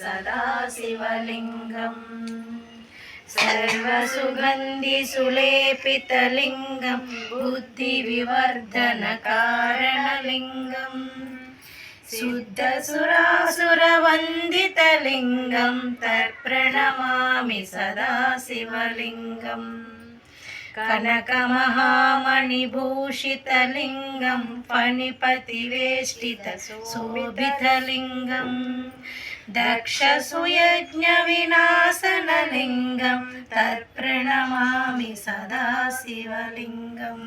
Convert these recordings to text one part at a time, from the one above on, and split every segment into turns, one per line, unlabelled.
सदाशिवलिङ्गम् सर्वसुगन्धिसुलेपितलिङ्गं बुद्धिविवर्धनकारणलिङ्गम् शुद्धसुरासुरवन्दितलिङ्गं तत्प्रणमामि सदाशिवलिङ्गम् कनकमहामणिभूषितलिङ्गं फणिपतिवेष्टितशोभितलिङ्गम् दक्षसुयज्ञविनाशनलिङ्गं तत्प्रणमामि सदा शिवलिङ्गम्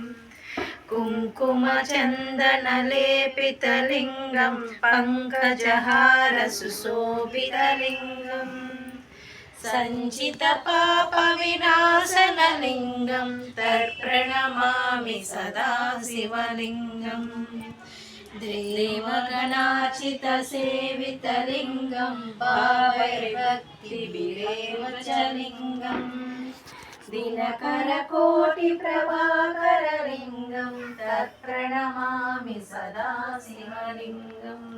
कुङ्कुमचन्दनलेपितलिङ्गं पङ्कजहारसुशोभितलिङ्गम् सञ्चितपापविनाशनलिङ्गं तत्प्रणमामि सदा शिवलिङ्गम् देवगणाचितसेवितलिङ्गं भावैर्भक्तिभिरेव च लिङ्गम् दिनकरकोटिप्रभाकरलिङ्गं तत्प्रणमामि सदा शिवलिङ्गम्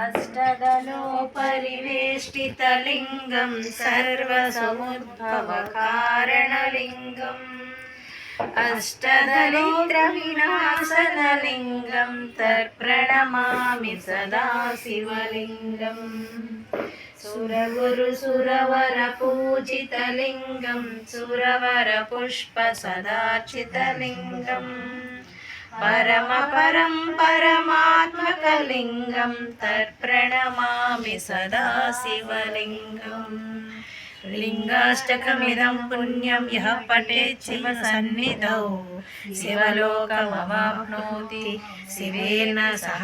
अष्टदलोपरिवेष्टितलिङ्गं सर्वसमुद्भवकारणलिङ्गम् अष्टदलित्रविनाशनलिङ्गं तत्प्रणमामि सदा शिवलिङ्गम् सुरगुरुसुरवरपूजितलिङ्गं सुरवरपुष्पसदाचितलिङ्गम् పరమ పరం పరమాత్మకలింగం తర్ప్రణమామి సదా శివలింగం లింగాష్టకమిదం పుణ్యం యః పఠేత్ శివసన్నిధౌ శివలోకమవాప్నోతి. శివేన సహ